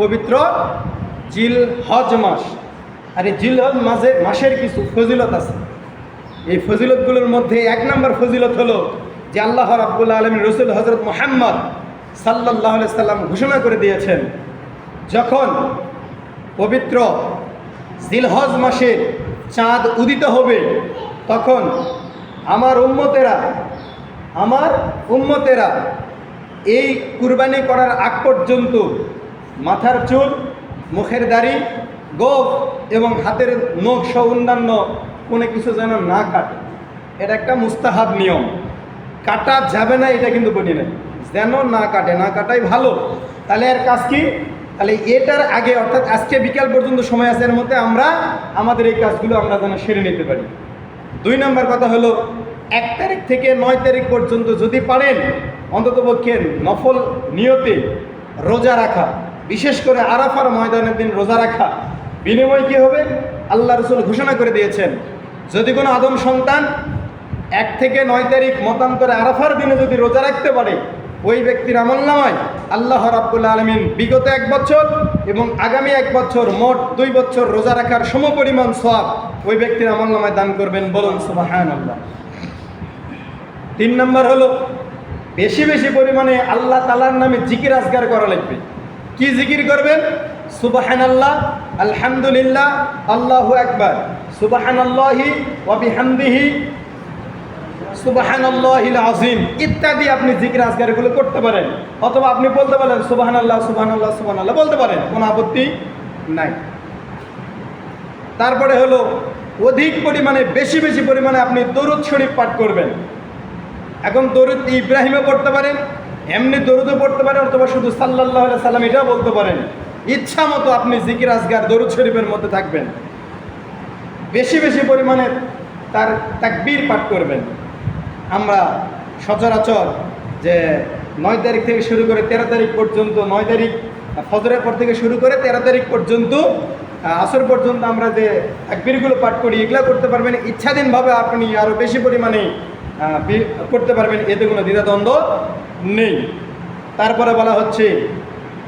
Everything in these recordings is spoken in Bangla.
পবিত্র জিল হজ মাস। আর এই জিল হজ মাসে, মাসের কিছু ফজিলত আছে। এই ফজিলতগুলোর মধ্যে এক নম্বর ফজিলত হলো যে আল্লাহ রাব্বুল আলমী রসুল হজরত মোহাম্মদ সাল্লাহ সাল্লাম ঘোষণা করে দিয়েছেন, যখন পবিত্র জিলহজ মাসের চাঁদ উদিত হবে, তখন আমার উম্মতেরা আমার উম্মতেরা এই কুরবানি করার আগ পর্যন্ত মাথার চুল, মুখের দাড়ি গোপ এবং হাতের নখ সহ অন্যান্য কোনো কিছু যেন না কাটে। এটা একটা মুস্তাহাব নিয়ম। কাটা যাবে না, এটা কিন্তু বলি নাই। যেন না কাটে, না কাটাই ভালো। তাহলে এর কাজ কি? তাহলে এটার আগে, অর্থাৎ আজকে বিকাল পর্যন্ত সময় আছে এর মধ্যে আমরা আমাদের এই কাজগুলো আমরা যেন সেরে নিতে পারি। দুই নম্বর কথা হলো, এক তারিখ থেকে নয় তারিখ পর্যন্ত যদি পারেন, অন্ততপক্ষে নফল নিয়তে রোজা রাখা। বিশেষ করে আরাফার ময়দানের দিন রোজা রাখা। বিনিময় কী হবে? আল্লাহ রসুল ঘোষণা করে দিয়েছেন, যদি কোনো আদম সন্তান এক থেকে নয় তারিখ মতান্তরে আরাফার দিনে যদি রোজা রাখতে পারে, ওই ব্যক্তির আমল নামায় আল্লাহ রাব্বুল আলমিন বিগত এক বছর এবং আগামী এক বছর মোট দুই বছর রোজা রাখার সমপরিমাণ সব ওই ব্যক্তির আমল নামায় দান করবেন বলুন সুবাহান আল্লাহ তিন নম্বর হলো, বেশি বেশি পরিমাণে আল্লাহ তালার নামে জিকির আজগার করা লাগবে। কি জিকির করবেন? সুবাহান আল্লাহ আলহামদুলিল্লাহ, আল্লাহু একবার সুবাহান আল্লাহি ওয়াবিহামদিহি সুবাহান আল্লাহিল আজিম ইত্যাদি আপনি জিকির আজগারগুলো করতে পারেন। অথবা আপনি বলতে পারেন সুবাহান আল্লাহ সুবাহান আল্লাহ সুবাহান আল্লাহ বলতে পারেন, কোনো আপত্তি নাই। তারপরে হলো, অধিক পরিমাণে, বেশি বেশি পরিমাণে আপনি দরুদ শরীফ পাঠ করবেন। এখন দরুদ ইব্রাহিমে পড়তে পারেন এমনি দরুদও পড়তে পারেন অথবা শুধু সাল্লাহ সাল্লাম এটাও বলতে পারেন। ইচ্ছা মতো আপনি জিকির, আজগার, দরুদ শরীফের মধ্যে থাকবেন। বেশি বেশি পরিমাণে তার তাকবীর পাঠ করবেন। আমরা সচরাচর যে নয় তারিখ থেকে শুরু করে তেরো তারিখ পর্যন্ত, নয় তারিখ, ফজরের পর থেকে শুরু করে তেরো তারিখ পর্যন্ত আসর পর্যন্ত আমরা যে তাকবীরগুলো পাঠ করি, এগুলো করতে পারবেন। ইচ্ছাধীনভাবে আপনি আরও বেশি পরিমাণে করতে পারবেন, এতে কোনো দ্বিধাদ্বন্দ্ব নেই। তারপরে বলা হচ্ছে,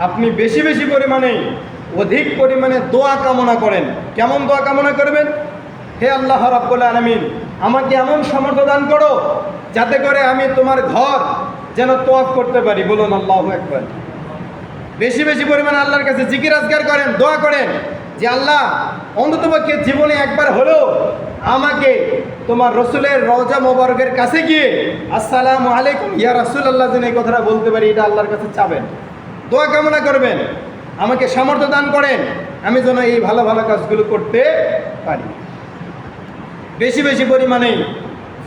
আপনি বেশি বেশি পরিমাণে, অধিক পরিমাণে দোয়া কামনা করেন। কেমন দোয়া কামনা করবেন? হে আল্লাহ রাব্বুল আলামিন, আমাকে এমন সমর্থ দান করো, যাতে করে আমি তোমার ঘর যেন তোয়াফ করতে পারি। বলুন আল্লাহ একবার বেশি বেশি পরিমাণে আল্লাহর কাছে জিকির আজগার করেন, দোয়া করেন, যে আল্লাহ, অন্ততপক্ষে জীবনে একবার হলেও আমাকে তোমার রসুলের রওজা মোবারকের কাছে গিয়ে, আসসালামু আলাইকুম, ইয়া রাসুল আল্লাহ যেন এই কথাটা বলতে পারি, এটা আল্লাহর কাছে চাবেন। দোয়া কামনা করবেন, আমাকে সামর্থ্য দান করেন, আমি যেন এই ভালো ভালো কাজগুলো করতে পারি। বেশি বেশি পরিমাণে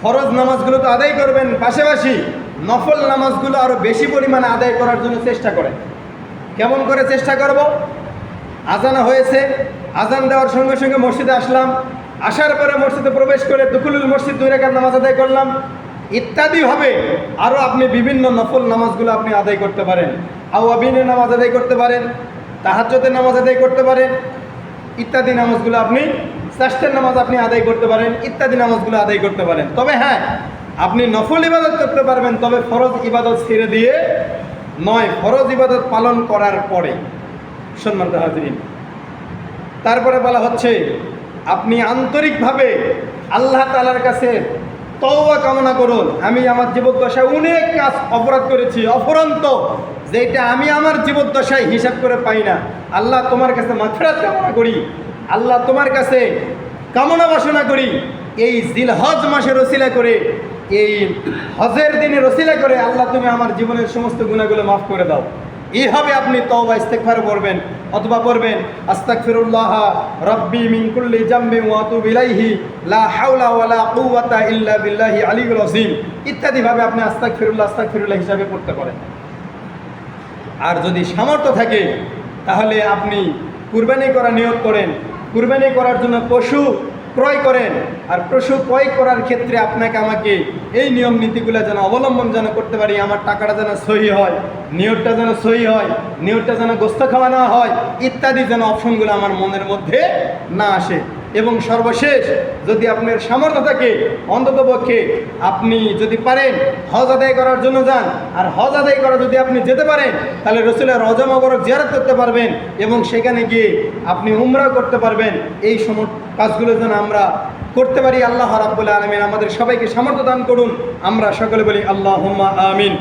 ফরজ নামাজগুলো তো আদায় করবেন, পাশাপাশি নফল নামাজগুলো আরও বেশি পরিমাণে আদায় করার জন্য চেষ্টা করেন। কেমন করে চেষ্টা করব? আজানা হয়েছে, আজান দেওয়ার সঙ্গে সঙ্গে মসজিদে আসলাম আসার পরে মসজিদে প্রবেশ করে দুকুলুল মসজিদ দুই রেখার নামাজ আদায় করলাম। ইত্যাদিভাবে আরও আপনি বিভিন্ন নফল নামাজগুলো আপনি আদায় করতে পারেন। আওয়াবিনের নামাজ আদায় করতে পারেন তাহাজ্জতের নামাজ আদায় করতে পারেন, ইত্যাদি নামাজগুলো আপনি চাষের নামাজ আপনি আদায় করতে পারেন, ইত্যাদি নামাজগুলো আদায় করতে পারেন। তবে হ্যাঁ আপনি নফল ইবাদত করতে পারবেন, তবে ফরজ ইবাদত ছেড়ে দিয়ে নয়, ফরজ ইবাদত পালন করার পরে। হাজরিন, তারপরে বলা হচ্ছে আপনি আন্তরিকভাবে আল্লাহ তালার কাছে তওবা কামনা করুন। আমি আমার জীবদ্দশায় অনেক কাজ অপরাধ করেছি অপরন্ত যেটা আমি আমার জীবদ্দশায় হিসাব করে পাই না। আল্লাহ তোমার কাছে মাফেরাত কামনা করি, আল্লাহ তোমার কাছে কামনা বাসনা করি। এই জিলহজ মাসে রসিলা করে, এই হজের দিনে রসিলা করে আল্লাহ তুমি আমার জীবনের সমস্ত গুণাগুলো মাফ করে দাও। এইভাবে আপনি তওবা ইস্তেগফার করবেন, অথবা পড়বেন, আস্তাগফিরুল্লাহ রাব্বি মিন কুল্লি জামবি ওয়া আতুবু লা হাওলা ওয়ালা কুওয়াতা ইল্লা বিল্লাহি আলিয়ুল আযীম ইত্যাদি ভাবে আপনি আস্তাগফিরুল্লাহ আস্তাগফিরুল্লাহ হিসাবে পড়তে পারেন। আর যদি সামর্থ্য থাকে, তাহলে আপনি কুরবানি করা নিয়োগ করেন। কুরবানি করার জন্য পশু ক্রয় করেন। আর পশু ক্রয় করার ক্ষেত্রে আপনাকে আমাকে এই নিয়ম নীতিগুলো যেন অবলম্বন যেন করতে পারি, আমার টাকাটা যেন সহি হয়, নিয়োগটা যেন সহি হয়, নিয়োগটা যেন গোস্ত খাওয়ানো হয়, ইত্যাদি যেন অপশনগুলো আমার মনের মধ্যে না আসে। এবং সর্বশেষ যদি আপনার সামর্থ্য থাকে অন্ততপক্ষে আপনি যদি পারেন, হজ আদায় করার জন্য যান। আর হজ আদায় করা যদি আপনি যেতে পারেন, তাহলে রসুলের রজা মোবারক জিয়ারত করতে পারবেন এবং সেখানে গিয়ে আপনি উমরা করতে পারবেন। এই সম কাজগুলো যেন আমরা করতে পারি। আল্লাহ রাব্বুল আলমিন আমাদের সবাইকে সামর্থ্য দান করুন। আমরা সকলে বলি আল্লাহ আমিন।